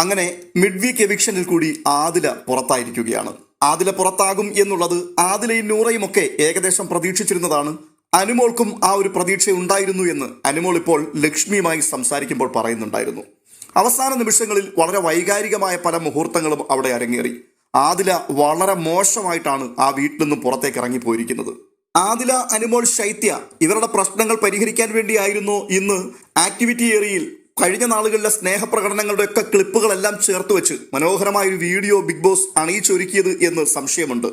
അങ്ങനെ mid week എവിക്ഷനിൽ കൂടി ആദില പുറത്തായിരിക്കുകയാണ്. ആദില പുറത്താകും എന്നുള്ളത് ആദിലയും നൂറയും ഒക്കെ ഏകദേശം പ്രതീക്ഷിച്ചിരുന്നതാണ്. അനുമോൾക്കും ആ ഒരു പ്രതീക്ഷ ഉണ്ടായിരുന്നു എന്ന് അനുമോൾ ഇപ്പോൾ ലക്ഷ്മിയുമായി സംസാരിക്കുമ്പോൾ പറയുന്നുണ്ടായിരുന്നു. അവസാന നിമിഷങ്ങളിൽ വളരെ വൈകാരികമായ പല മുഹൂർത്തങ്ങളും അവിടെ അരങ്ങേറി. ആദില വളരെ മോശമായിട്ടാണ് ആ വീട്ടിൽ നിന്നും പുറത്തേക്ക് ഇറങ്ങിപ്പോയിരിക്കുന്നത്. ആദില അനുമോൾ ശൈത്യ ഇവരുടെ പ്രശ്നങ്ങൾ പരിഹരിക്കാൻ വേണ്ടിയായിരുന്നു ഇന്ന് ആക്ടിവിറ്റി ഏരിയയിൽ കഴിഞ്ഞ നാളുകളിലെ സ്നേഹപ്രകടനങ്ങളുടെയൊക്കെ ക്ലിപ്പുകളെല്ലാം ചേർത്ത് വെച്ച് മനോഹരമായ ഒരു വീഡിയോ ബിഗ് ബോസ് അണിയിച്ചൊരുക്കിയത് എന്ന് സംശയമുണ്ട്.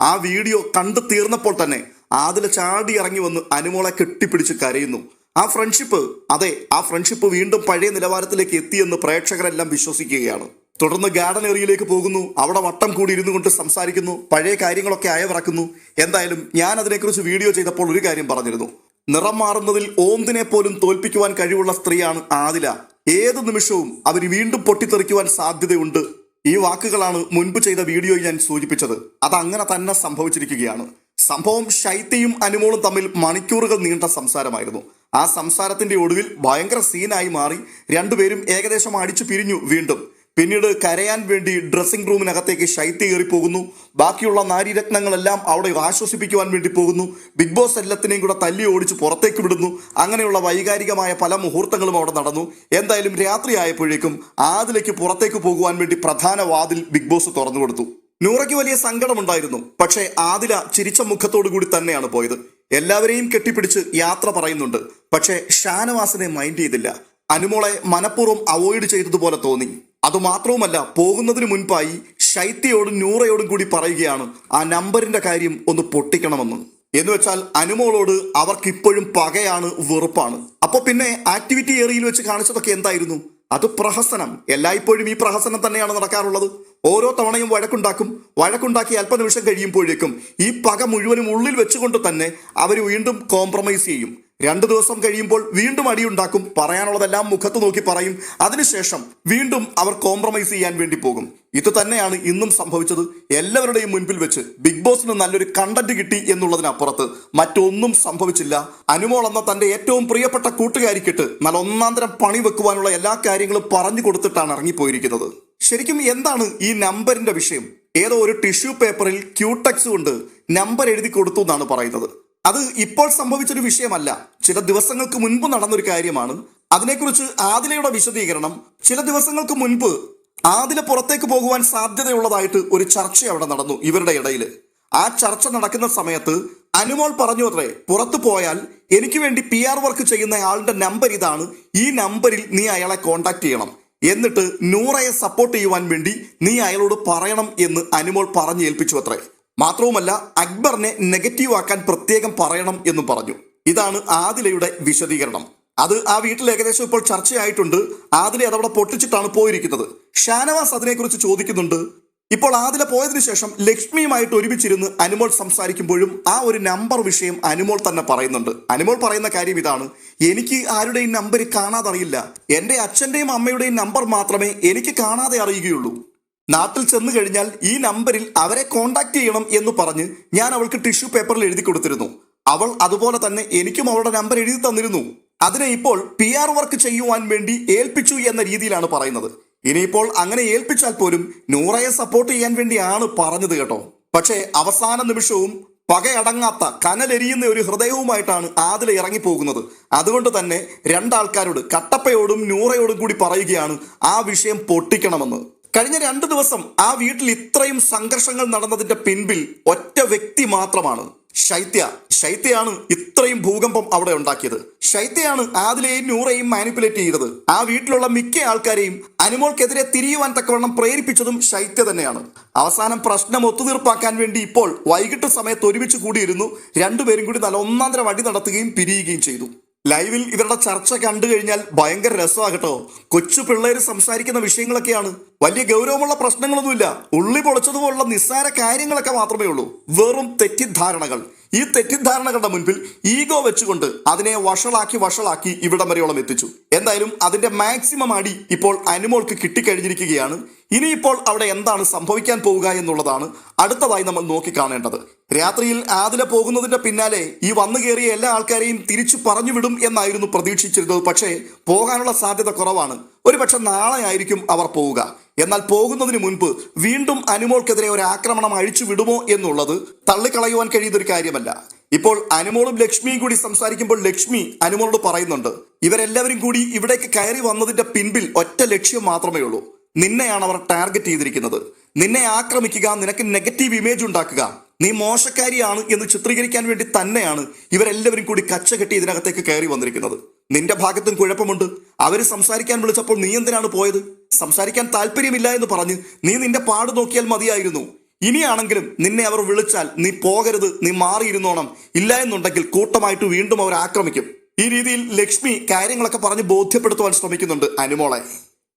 ആ വീഡിയോ കണ്ടു തീർന്നപ്പോൾ തന്നെ ആദില ചാടി ഇറങ്ങി വന്ന് അനുമോളെ കെട്ടിപ്പിടിച്ച് കരയുന്നു. ആ ഫ്രണ്ട്ഷിപ്പ് അതെ ആ ഫ്രണ്ട്ഷിപ്പ് വീണ്ടും പഴയ നിലവാരത്തിലേക്ക് എത്തിയെന്ന് പ്രേക്ഷകരെല്ലാം വിശ്വസിക്കുകയാണ്. തുടർന്ന് ഗാർഡൻ ഏറിയയിലേക്ക് പോകുന്നു. അവിടെ വട്ടം കൂടി ഇരുന്നു കൊണ്ട് സംസാരിക്കുന്നു. പഴയ കാര്യങ്ങളൊക്കെ അയവിറക്കുന്നു. എന്തായാലും ഞാൻ അതിനെക്കുറിച്ച് വീഡിയോ ചെയ്തപ്പോൾ ഒരു കാര്യം പറഞ്ഞിരുന്നു. നിറം മാറുന്നതിൽ ഓന്തിനെ പോലും തോൽപ്പിക്കുവാൻ കഴിവുള്ള സ്ത്രീയാണ് ആദില. ഏത് നിമിഷവും അവർ വീണ്ടും പൊട്ടിത്തെറിക്കുവാൻ സാധ്യതയുണ്ട്. ഈ വാക്കുകളാണ് മുൻപ് ചെയ്ത വീഡിയോയിൽ ഞാൻ സൂചിപ്പിച്ചത്. അത് അങ്ങനെ തന്നെ സംഭവിച്ചിരിക്കുകയാണ്. സംഭവം ശൈത്യയും അനുമോളും തമ്മിൽ മണിക്കൂറുകൾ നീണ്ട സംസാരമായിരുന്നു. ആ സംസാരത്തിന്റെ ഒടുവിൽ ഭയങ്കര സീനായി മാറി. രണ്ടുപേരും ഏകദേശം അടിച്ചു പിരിഞ്ഞു വീണ്ടും. പിന്നീട് കരയാൻ വേണ്ടി ഡ്രസ്സിംഗ് റൂമിനകത്തേക്ക് ശൈത്യ കയറി പോകുന്നു. ബാക്കിയുള്ള നാരീരത്നങ്ങളെല്ലാം അവിടെ ആശ്വസിപ്പിക്കുവാൻ വേണ്ടി പോകുന്നു. ബിഗ് ബോസ് എല്ലാത്തിനെയും കൂടെ തല്ലി ഓടിച്ച് പുറത്തേക്ക് വിടുന്നു. അങ്ങനെയുള്ള വൈകാരികമായ പല മുഹൂർത്തങ്ങളും അവിടെ നടന്നു. എന്തായാലും രാത്രി ആയപ്പോഴേക്കും ആദിലേക്ക് പുറത്തേക്ക് പോകുവാൻ വേണ്ടി പ്രധാന വാതിൽ ബിഗ് ബോസ് തുറന്നു കൊടുത്തു. നൂറയ്ക്ക് വലിയ സങ്കടമുണ്ടായിരുന്നു. പക്ഷേ ആദില ചിരിച്ച മുഖത്തോടു കൂടി തന്നെയാണ് പോയത്. എല്ലാവരെയും കെട്ടിപ്പിടിച്ച് യാത്ര പറയുന്നുണ്ട്. പക്ഷേ ഷാനവാസിനെ മൈൻഡ് ചെയ്തില്ല. അനുമോളെ മനഃപൂർവം അവോയ്ഡ് ചെയ്തതുപോലെ തോന്നി. അതുമാത്രവുമല്ല പോകുന്നതിന് മുൻപായി ശൈത്യയോടും നൂറയോടും കൂടി പറയുകയാണ് ആ നമ്പറിന്റെ കാര്യം ഒന്ന് പൊട്ടിക്കണമെന്ന്. എന്ന് വെച്ചാൽ അനുമോളോട് അവർക്ക് ഇപ്പോഴും പകയാണ് വെറുപ്പാണ്. അപ്പൊ പിന്നെ ആക്ടിവിറ്റി ഏരിയയിൽ വെച്ച് കാണിച്ചതൊക്കെ എന്തായിരുന്നു? അത് പ്രഹസനം. എല്ലായ്പ്പോഴും ഈ പ്രഹസനം തന്നെയാണ് നടക്കാറുള്ളത്. ഓരോ തവണയും വഴക്കുണ്ടാക്കും. വഴക്കുണ്ടാക്കി അല്പനിമിഷം കഴിയുമ്പോഴേക്കും ഈ പക മുഴുവനും ഉള്ളിൽ വെച്ചുകൊണ്ട് തന്നെ അവർ വീണ്ടും കോംപ്രമൈസ് ചെയ്യും. രണ്ടു ദിവസം കഴിയുമ്പോൾ വീണ്ടും അടിയുണ്ടാക്കും. പറയാനുള്ളതെല്ലാം മുഖത്ത് നോക്കി പറയും. അതിനുശേഷം വീണ്ടും അവർ കോംപ്രമൈസ് ചെയ്യാൻ വേണ്ടി പോകും. ഇത് തന്നെയാണ് ഇന്നും സംഭവിച്ചത്. എല്ലാവരുടെയും മുൻപിൽ വെച്ച് ബിഗ് ബോസിന് നല്ലൊരു കണ്ടന്റ് കിട്ടി എന്നുള്ളതിനപ്പുറത്ത് മറ്റൊന്നും സംഭവിച്ചില്ല. അനുമോൾ എന്ന തന്റെ ഏറ്റവും പ്രിയപ്പെട്ട കൂട്ടുകാരിക്കിട്ട് നല്ല ഒന്നാന്തരം പണി വെക്കുവാനുള്ള എല്ലാ കാര്യങ്ങളും പറഞ്ഞു കൊടുത്തിട്ടാണ് ഇറങ്ങിപ്പോയിരിക്കുന്നത്. ശരിക്കും എന്താണ് ഈ നമ്പറിന്റെ വിഷയം? ഏതോ ഒരു ടിഷ്യൂ പേപ്പറിൽ ക്യൂടെക്സ് കൊണ്ട് നമ്പർ എഴുതി കൊടുത്തു എന്നാണ് പറയുന്നത്. അത് ഇപ്പോൾ സംഭവിച്ചൊരു വിഷയമല്ല. ചില ദിവസങ്ങൾക്ക് മുൻപ് നടന്നൊരു കാര്യമാണ്. അതിനെക്കുറിച്ച് ആദിലയുടെ വിശദീകരണം. ചില ദിവസങ്ങൾക്ക് മുൻപ് ആദില പുറത്തേക്ക് പോകുവാൻ സാധ്യതയുള്ളതായിട്ട് ഒരു ചർച്ച അവിടെ നടന്നു ഇവരുടെ ഇടയിൽ ആ ചർച്ച നടക്കുന്ന സമയത്ത് അനുമോൾ പറഞ്ഞു അത്രേ പുറത്തു പോയാൽ എനിക്ക് വേണ്ടി പി ആർ വർക്ക് ചെയ്യുന്ന ആളുടെ നമ്പർ ഇതാണ്. ഈ നമ്പറിൽ നീ അയാളെ കോണ്ടാക്ട് ചെയ്യണം. എന്നിട്ട് നൂറയെ സപ്പോർട്ട് ചെയ്യുവാൻ വേണ്ടി നീ അയാളോട് പറയണം എന്ന് അനുമോൾ പറഞ്ഞു ഏൽപ്പിച്ചു അത്രേ. മാത്രവുമല്ല അക്ബറിനെ നെഗറ്റീവ് ആക്കാൻ പ്രത്യേകം പറയണം എന്നും പറഞ്ഞു. ഇതാണ് ആദിലയുടെ വിശദീകരണം. അത് ആ വീട്ടിൽ ഏകദേശം ഇപ്പോൾ ചർച്ചയായിട്ടുണ്ട്. ആദിലെ അതവിടെ പൊട്ടിച്ചിട്ടാണ് പോയിരിക്കുന്നത്. ഷാനവാസ് അതിനെക്കുറിച്ച് ചോദിക്കുന്നുണ്ട്. ഇപ്പോൾ ആദില പോയതിനു ശേഷം ലക്ഷ്മിയുമായിട്ട് ഒരുമിച്ചിരുന്ന് അനുമോൾ സംസാരിക്കുമ്പോഴും ആ ഒരു നമ്പർ വിഷയം അനുമോൾ തന്നെ പറയുന്നുണ്ട്. അനുമോൾ പറയുന്ന കാര്യം ഇതാണ്. എനിക്ക് ആരുടെയും നമ്പർ കാണാതെ അറിയില്ല എന്റെ അച്ഛന്റെയും അമ്മയുടെയും നമ്പർ മാത്രമേ എനിക്ക് കാണാതെ അറിയുകയുള്ളൂ. നാട്ടിൽ ചെന്ന് കഴിഞ്ഞാൽ ഈ നമ്പറിൽ അവരെ കോണ്ടാക്ട് ചെയ്യണം എന്ന് പറഞ്ഞ് ഞാൻ അവൾക്ക് ടിഷ്യൂ പേപ്പറിൽ എഴുതി കൊടുത്തിരുന്നു. അവൾ അതുപോലെ തന്നെ എനിക്കും അവളുടെ നമ്പർ എഴുതി തന്നിരുന്നു. അതിനെ ഇപ്പോൾ പി ആർ വർക്ക് ചെയ്യുവാൻ വേണ്ടി ഏൽപ്പിച്ചു എന്ന രീതിയിലാണ് പറയുന്നത്. ഇനിയിപ്പോൾ അങ്ങനെ ഏൽപ്പിച്ചാൽ പോലും നൂറയെ സപ്പോർട്ട് ചെയ്യാൻ വേണ്ടിയാണ് പറഞ്ഞത് കേട്ടോ. പക്ഷേ അവസാന നിമിഷവും പകയടങ്ങാത്ത കനലെരിയുന്ന ഒരു ഹൃദയവുമായിട്ടാണ് ആതിൽ ഇറങ്ങിപ്പോകുന്നത്. അതുകൊണ്ട് തന്നെ രണ്ടാൾക്കാരോട് കട്ടപ്പയോടും നൂറയോടും കൂടി പറയുകയാണ് ആ വിഷയം പൊട്ടിക്കണമെന്ന്. കഴിഞ്ഞ രണ്ട് ദിവസം ആ വീട്ടിൽ ഇത്രയും സംഘർഷങ്ങൾ നടന്നതിന്റെ പിൻപിൽ ഒറ്റ വ്യക്തി മാത്രമാണ്. ശൈത്യ. ശൈത്യയാണ് ഇത്രയും ഭൂകമ്പം അവിടെ ഉണ്ടാക്കിയത്. ശൈത്യയാണ് ആദിലെയും നൂറയും മാനിപ്പുലേറ്റ് ചെയ്തത്. ആ വീട്ടിലുള്ള മിക്ക ആൾക്കാരെയും അനുമോൾക്കെതിരെ തിരിയുവാൻ തക്കവണ്ണം പ്രേരിപ്പിച്ചതും ശൈത്യ തന്നെയാണ്. അവസാനം പ്രശ്നം ഒത്തുതീർപ്പാക്കാൻ വേണ്ടി ഇപ്പോൾ വൈകിട്ട് സമയത്ത് ഒരുമിച്ച് കൂടിയിരുന്നു. രണ്ടുപേരും കൂടി നല്ല ഒന്നാന്തരം അടി നടത്തുകയും പിരിയുകയും ചെയ്തു. ലൈവിൽ ഇവരുടെ ചർച്ച കണ്ടു കഴിഞ്ഞാൽ ഭയങ്കര രസമാകട്ടോ. കൊച്ചു പിള്ളേർ സംസാരിക്കുന്ന വിഷയങ്ങളൊക്കെയാണ്. വലിയ ഗൗരവമുള്ള പ്രശ്നങ്ങളൊന്നുമില്ല. ഉള്ളി പൊളിച്ചതുപോലുള്ള നിസ്സാര കാര്യങ്ങളൊക്കെ മാത്രമേ ഉള്ളൂ വെറും തെറ്റിദ്ധാരണകൾ. ഈ തെറ്റിദ്ധാരണകളുടെ മുൻപിൽ ഈഗോ വെച്ചുകൊണ്ട് അതിനെ വഷളാക്കി വഷളാക്കി ഇവിടം വരെയോളം എത്തിച്ചു. എന്തായാലും അതിന്റെ മാക്സിമം അടി ഇപ്പോൾ അനുമോൾക്ക് കിട്ടിക്കഴിഞ്ഞിരിക്കുകയാണ്. ഇനിയിപ്പോൾ അവിടെ എന്താണ് സംഭവിക്കാൻ പോവുക എന്നുള്ളതാണ് അടുത്തതായി നമ്മൾ നോക്കിക്കാണേണ്ടത്. രാത്രിയിൽ ആദില പോകുന്നതിന്റെ പിന്നാലെ ഈ വന്നു കയറിയ എല്ലാ ആൾക്കാരെയും തിരിച്ചു പറഞ്ഞു വിടും എന്നായിരുന്നു പ്രതീക്ഷിച്ചിരുന്നത്. പക്ഷേ പോകാനുള്ള സാധ്യത കുറവാണ്. ഒരുപക്ഷെ നാളെ ആയിരിക്കും അവർ പോവുക. എന്നാൽ പോകുന്നതിന് മുൻപ് വീണ്ടും അനുമോൾക്കെതിരെ ഒരു ആക്രമണം അഴിച്ചു വിടുമോ എന്നുള്ളത് തള്ളിക്കളയുവാൻ കഴിയുന്നൊരു കാര്യമല്ല. ഇപ്പോൾ അനുമോളും ലക്ഷ്മിയും കൂടി സംസാരിക്കുമ്പോൾ ലക്ഷ്മി അനുമോളോട് പറയുന്നുണ്ട് ഇവരെല്ലാവരും കൂടി ഇവിടേക്ക് കയറി വന്നതിന്റെ പിൻപിൽ ഒറ്റ ലക്ഷ്യം മാത്രമേ ഉള്ളൂ. നിന്നെയാണ് അവർ ടാർഗറ്റ് ചെയ്തിരിക്കുന്നത്. നിന്നെ ആക്രമിക്കുക നിനക്ക് നെഗറ്റീവ് ഇമേജ് ഉണ്ടാക്കുക. നീ മോശക്കാരിയാണ് എന്ന് ചിത്രീകരിക്കാൻ വേണ്ടി തന്നെയാണ് ഇവരെല്ലാവരും കൂടി കച്ച കെട്ടി ഇതിനകത്തേക്ക് കയറി വന്നിരിക്കുന്നത്. നിന്റെ ഭാഗത്തും കുഴപ്പമുണ്ട്. അവർ സംസാരിക്കാൻ വിളിച്ചപ്പോൾ നീ എന്തിനാണ് പോയത്? സംസാരിക്കാൻ താല്പര്യമില്ല എന്ന് പറഞ്ഞ് നീ നിന്റെ പാട് നോക്കിയാൽ മതിയായിരുന്നു. ഇനിയാണെങ്കിലും നിന്നെ അവർ വിളിച്ചാൽ നീ പോകരുത് നീ മാറിയിരുന്നോണം. ഇല്ല എന്നുണ്ടെങ്കിൽ കൂട്ടമായിട്ട് വീണ്ടും അവർ ആക്രമിക്കും. ഈ രീതിയിൽ ലക്ഷ്മി കാര്യങ്ങളൊക്കെ പറഞ്ഞ് ബോധ്യപ്പെടുത്തുവാൻ ശ്രമിക്കുന്നുണ്ട് അനുമോളെ.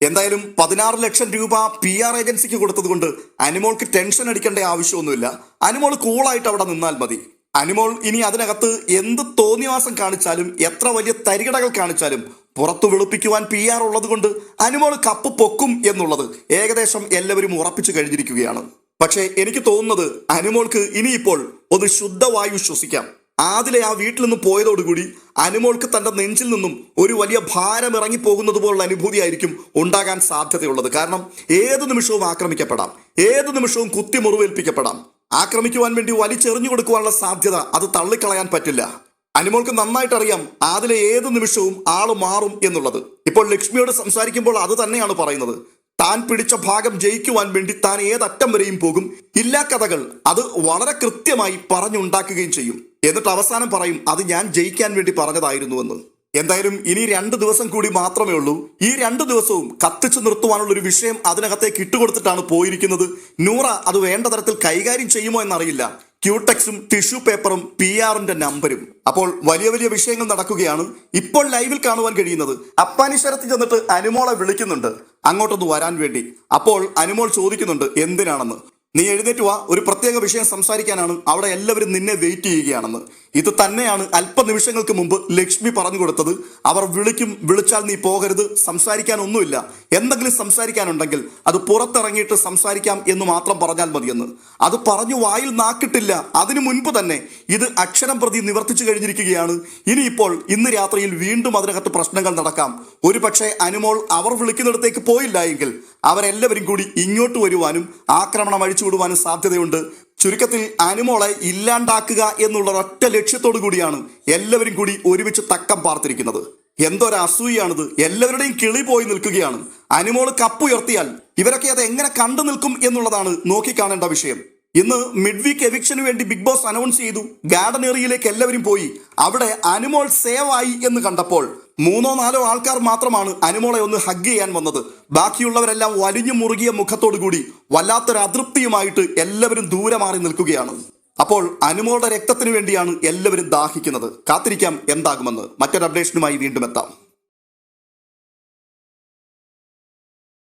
എന്തായാലും പതിനാറ് ലക്ഷം രൂപ പി ആർ ഏജൻസിക്ക് കൊടുത്തത് കൊണ്ട് അനുമോൾക്ക് ടെൻഷൻ അടിക്കേണ്ട ആവശ്യമൊന്നുമില്ല. അനുമോൾ കൂളായിട്ട് അവിടെ നിന്നാൽ മതി. അനുമോൾ ഇനി അതിനകത്ത് എന്ത് തോന്നിവാസം കാണിച്ചാലും എത്ര വലിയ തരികടകൾ കാണിച്ചാലും പുറത്തു വെളുപ്പിക്കുവാൻ പി ആർ ഉള്ളത് കൊണ്ട് അനുമോൾ കപ്പ് പൊക്കും എന്നുള്ളത് ഏകദേശം എല്ലാവരും ഉറപ്പിച്ചു കഴിഞ്ഞിരിക്കുകയാണ്. പക്ഷേ എനിക്ക് തോന്നുന്നത് അനുമോൾക്ക് ഇനിയിപ്പോൾ ഒന്ന് ശുദ്ധവായു ശ്വസിക്കാം. ആദിലെ ആ വീട്ടിൽ നിന്ന് പോയതോടുകൂടി അനുമോൾക്ക് തന്റെ നെഞ്ചിൽ നിന്നും ഒരു വലിയ ഭാരം ഇറങ്ങി പോകുന്നത് പോലുള്ള അനുഭൂതിയായിരിക്കും ഉണ്ടാകാൻ സാധ്യതയുള്ളത്. കാരണം ഏത് നിമിഷവും ആക്രമിക്കപ്പെടാം. ഏത് നിമിഷവും കുത്തി മുറിവേൽപ്പിക്കപ്പെടാം ആക്രമിക്കുവാൻ വേണ്ടി വലിച്ചെറിഞ്ഞു കൊടുക്കുവാനുള്ള സാധ്യത അത് തള്ളിക്കളയാൻ പറ്റില്ല. അനിമോൾക്ക് നന്നായിട്ട് അറിയാം അതിലെ ഏത് നിമിഷവും ആൾ മാറും എന്നുള്ളത്. ഇപ്പോൾ ലക്ഷ്മിയോട് സംസാരിക്കുമ്പോൾ അത് തന്നെയാണ് പറയുന്നത്. താൻ പിടിച്ച ഭാഗം ജയിക്കുവാൻ വേണ്ടി താൻ ഏതറ്റം വരെയും പോകും. ഇല്ലാ കഥകൾ അത് വളരെ കൃത്യമായി പറഞ്ഞുണ്ടാക്കുകയും ചെയ്യും. എന്നിട്ട് അവസാനം പറയും അത് ഞാൻ ജയിക്കാൻ വേണ്ടി പറഞ്ഞതായിരുന്നുവെന്ന് എന്തായാലും ഇനി രണ്ട് ദിവസം കൂടി മാത്രമേ ഉള്ളൂ. ഈ രണ്ട് ദിവസവും കത്തിച്ചു നിർത്തുവാനുള്ള ഒരു വിഷയം അതിനകത്തേക്ക് ഇട്ടുകൊടുത്തിട്ടാണ് പോയിരിക്കുന്നത്. നൂറ അത് വേണ്ട തരത്തിൽ കൈകാര്യം ചെയ്യുമോ എന്നറിയില്ല. ക്യൂടെക്സും ടിഷ്യൂ പേപ്പറും പി ആറിന്റെ നമ്പരും. അപ്പോൾ വലിയ വലിയ വിഷയങ്ങൾ നടക്കുകയാണ്. ഇപ്പോൾ ലൈവിൽ കാണുവാൻ കഴിയുന്നത് അപ്പാനിശ്വരത്തിൽ ചെന്നിട്ട് അനുമോളെ വിളിക്കുന്നുണ്ട്. അങ്ങോട്ടൊന്ന് വരാൻ വേണ്ടി. അപ്പോൾ അനുമോൾ ചോദിക്കുന്നുണ്ട് എന്തിനാണെന്ന്? നീ എഴുന്നേറ്റ് വാ ഒരു പ്രത്യേക വിഷയം സംസാരിക്കാനാണ്. അവിടെ എല്ലാവരും നിന്നെ വെയിറ്റ് ചെയ്യുകയാണെന്ന്. ഇത് തന്നെയാണ് അല്പനിമിഷങ്ങൾക്ക് മുമ്പ് ലക്ഷ്മി പറഞ്ഞു കൊടുത്തത്. അവർ വിളിക്കും വിളിച്ചാൽ നീ പോകരുത് സംസാരിക്കാനൊന്നുമില്ല. എന്തെങ്കിലും സംസാരിക്കാനുണ്ടെങ്കിൽ അത് പുറത്തിറങ്ങിയിട്ട് സംസാരിക്കാം എന്ന് മാത്രം പറഞ്ഞാൽ മതിയെന്ന്. അത് പറഞ്ഞു വായിൽ നാക്കിട്ടില്ല. അതിനു മുൻപ് തന്നെ ഇത് അക്ഷരം പ്രതി നിവർത്തിച്ചു കഴിഞ്ഞിരിക്കുകയാണ്. ഇനിയിപ്പോൾ ഇന്ന് രാത്രിയിൽ വീണ്ടും അതിനകത്ത് പ്രശ്നങ്ങൾ നടക്കാം. ഒരു പക്ഷേ അനുമോൾ അവർ വിളിക്കുന്നിടത്തേക്ക് പോയില്ല എങ്കിൽ അവരെല്ലാവരും കൂടി ഇങ്ങോട്ട് വരുവാനും ആക്രമണം അഴിച്ചുവിടുവാനും സാധ്യതയുണ്ട്. ചുരുക്കത്തിൽ അനുമോളെ ഇല്ലാണ്ടാക്കുക എന്നുള്ള ഒറ്റ ലക്ഷ്യത്തോടു കൂടിയാണ് എല്ലാവരും കൂടി ഒരുമിച്ച് തക്കം പാർത്തിരിക്കുന്നത്. എന്തൊരു അസൂയാണിത് എല്ലാവരുടെയും കിളി പോയി നിൽക്കുകയാണ്. അനുമോൾ കപ്പുയർത്തിയാൽ ഇവരൊക്കെ അത് എങ്ങനെ കണ്ടു നിൽക്കും എന്നുള്ളതാണ് നോക്കിക്കാണേണ്ട വിഷയം. ഇന്ന് മിഡ് വീക്ക് എവിക്ഷന് വേണ്ടി ബിഗ് ബോസ് അനൗൺസ് ചെയ്തു. ഗാർഡൻ ഏറിയയിലേക്ക് എല്ലാവരും പോയി. അവിടെ അനുമോൾ സേവ് ആയി എന്ന് കണ്ടപ്പോൾ മൂന്നോ നാലോ ആൾക്കാർ മാത്രമാണ് അനുമോളെ ഒന്ന് ഹഗ് ചെയ്യാൻ വന്നത്. ബാക്കിയുള്ളവരെല്ലാം വലിഞ്ഞു മുറുകിയ മുഖത്തോടു കൂടി വല്ലാത്തൊരു അതൃപ്തിയുമായിട്ട് എല്ലാവരും ദൂരെ മാറി നിൽക്കുകയാണ്. അപ്പോൾ അനുമോളുടെ രക്തത്തിന് വേണ്ടിയാണ് എല്ലാവരും ദാഹിക്കുന്നത്. കാത്തിരിക്കാം എന്താകുമെന്ന്. മറ്റൊരു അപ്ഡേഷനുമായി വീണ്ടും എത്താം.